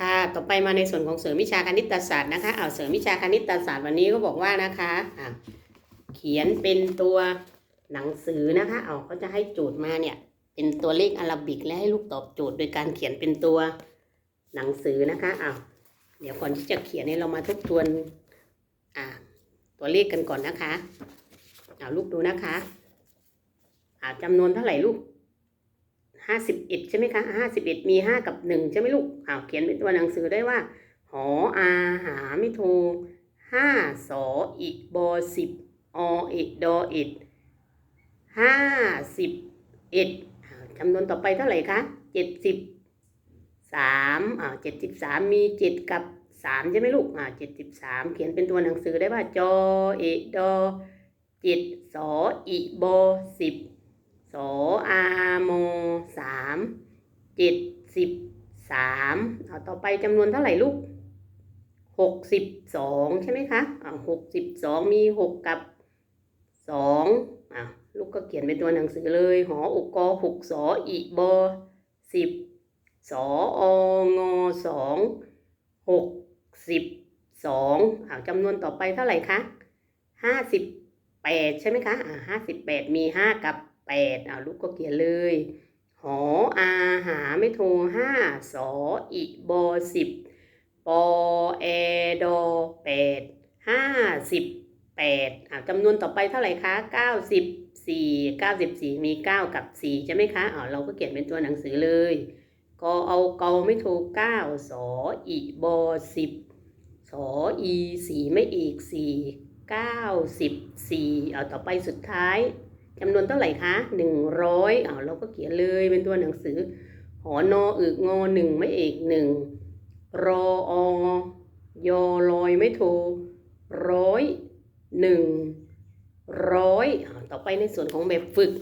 ค่ะ ต่อไปมาในส่วนของเสริมวิชาคณิตศาสตร์นะคะเอาเสริมวิชาคณิตศาสตร์วันนี้ก็บอกว่านะคะอะเขียนเป็นตัวหนังสือนะคะ เอาเขาจะให้โจทย์มาเนี่ย เป็นตัวเลขอาราบิกและให้ลูกตอบโจทย์ โดยการเขียนเป็นตัวหนังสือนะคะเอาเดี๋ยวก่อนที่จะเขียนเนี่ยเรามาทบทวนอ่าตัวเลขกันก่อนนะคะเอาลูกดูนะคะอ่าจำนวนเท่าไหร่ลูก ห้าสิบเอ็ดใช่ไหมคะห้าสิบเอ็ดมีห้ากับหนึ่งใช่ไหมลูกอ้าวเขียนเป็นตัวหนังสือได้ว่า หออาหาไม่โทห้าสออีบอสิบอเอ็ดดอเอ็ดห้าสิบเอ็ดจำนวนต่อไปเท่าไหร่คะเจ็ดสิบสามอ่าเจ็ดสิบสามมีเจ็ดกับสามใช่ไหมลูกอ่าเจ็ดสิบสามเขียนเป็นตัวหนังสือได้ว่าจอเอดดอเจ็ดสออีบอสิบ สออาโมสามเจ็ดสิบสามเอาต่อไปจำนวนเท่าไหร่ลูกหกสิบสองใช่ไหมคะอ่าหกสิบสองมีหกกับสองอ่าลูกก็เขียนเป็นตัวหนังสือเลยหออุกกอหกสออีบอสิบสอองอสองหกสิบสองอ่าจำนวนต่อไปเท่าไหร่คะห้าสิบแปดใช่ไหมคะอ่าห้าสิบแปดมีห้ากับ แปดอ่าลูกก็เขียนเลย หออาหาไม่โทรห้าสออีบอสิบปอแอดอแปดห้าสิบแปดอ่าจำนวนต่อไปเท่าไหร่คะเก้าสิบสี่เก้าสิบสี่มีเก้ากับสี่ใช่ไหมคะอ่าเราก็เขียนเป็นตัวหนังสือเลยก็เอาเกาไม่โทรเก้าสออีบอสิบสออีสี่ไม่อีกสี่เก้าสิบสี่เอาต่อไปสุดท้าย จำนวนเท่าไหร่คะหนึ่งร้อยอ้าวเราก็เขียนเลยเป็นตัวหนังสือ หอนออึกงอหนึ่งไม่เอกหนึ่งรออยอลอยไม่โทร้อยหนึ่งร้อยอ้าต่อไปในส่วนของแบบฝึก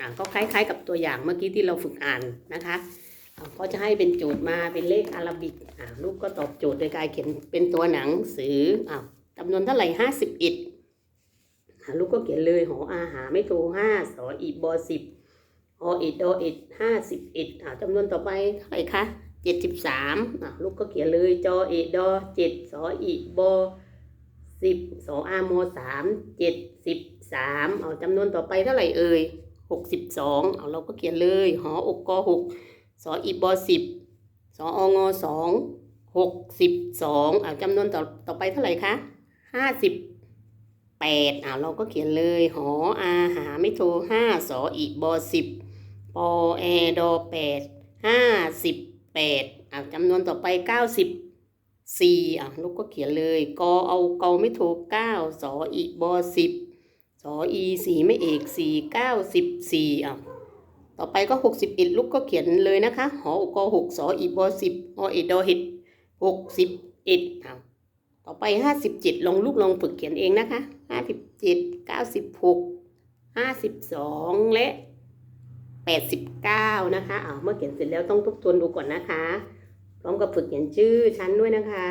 อ่าก็คล้าย ๆ กับตัวอย่างเมื่อกี้ที่เราฝึกอ่านนะคะอ่าก็จะให้เป็นโจทย์มาเป็นเลขอาราบิกอ่าลูกก็ตอบโจทย์โดยการเขียนเป็นตัวหนังสืออ้าวจำนวนเท่าไหร่ห้าสิบเอ็ด ลูกก็เขียนเลยหออาหาไม่โทห้าสออีบอสิบออ็ดดออ็ดห้าสิบอ็ดอ่าจำนวนต่อไปเท่าไหร่คะเจ็ดสิบสามอ่าลูกก็เขียนเลยจอเอ็ดดอเจ็ดสออีบอสิบสออาโมสามเจ็ดสิบสามเอาจำนวนต่อไปเท่าไหร่เอ่ยหกสิบสองเอาเราก็เขียนเลยหออกกอหกสออีบอสิบสอองอสองหกสิบสองเอาจำนวนต่อต่อไปเท่าไหร่คะห้าสิบ แปดอ่าเราก็เขียนเลยหออาหาไม่โทรห้าสออีบอสิบปอแอดอแปดห้าสิบแปดอ่าจำนวนต่อไปเก้าสิบสี่อะลูกก็เขียนเลยกอเอาเกาไม่โทรเก้าสออีบอสิบสออีสี่ไม่เอกสี่เก้าสิบสี่อะต่อไปก็หกสิบเอ็ดลูกก็เขียนเลยนะคะหอกอหกสออีบอสิบอเอดดอเห็ดหกสิบเอ็ดอะ ต่อไปห้าสิบเจ็ดลองลูกลองฝึกเขียนเองนะคะห้าสิบเจ็ดเก้าสิบหกห้าสิบสองและแปดสิบเก้านะคะเอาเมื่อเขียนเสร็จแล้วต้องทบทวนดูก่อนนะคะ พร้อมกับฝึกเขียนชื่อชั้นด้วยนะคะ